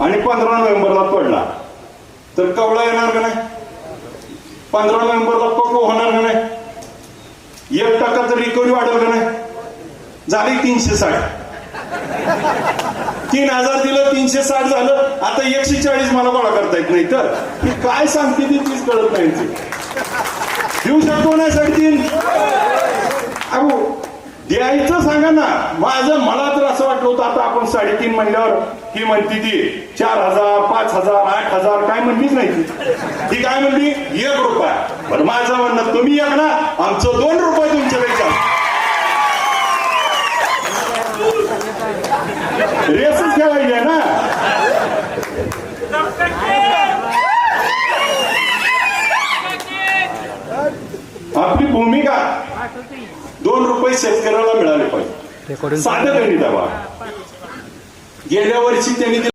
आणि पंधरा नोव्हेंबरला पडला तर कवळा येणार का नाही? पंधरा नोव्हेंबरला पक्क होणार का नाही? एक टक्का तर रिकव्हरी वाढेल का नाही? झाली तीनशे साठ. तीन हजार दिलं तीनशे साठ झालं. आता एकशे चाळीस मला गोळा करता येत नाही. तर मी काय सांगते ती तीच कळत नाही देऊ शकतो ना साडेतीन अहो द्यायचं सांगा ना. माझं मला तर असं वाटलं होतं आता आपण साडेतीन म्हणल्यावर ही म्हणती ती चार हजार पाच हजार आठ हजार काय म्हणलीच नाही ती. ती काय म्हणली? एक रुपया. पण माझं म्हणणं तुम्ही एक ना आमचं दोन रुपये तुमच्यापेक्षा. रेसच ठेवायची आहे ना. आपली भूमिका दोन रुपये शेतकऱ्याला मिळाले पाहिजे. साधं गणित आहे बा. गेल्या वर्षी त्यांनी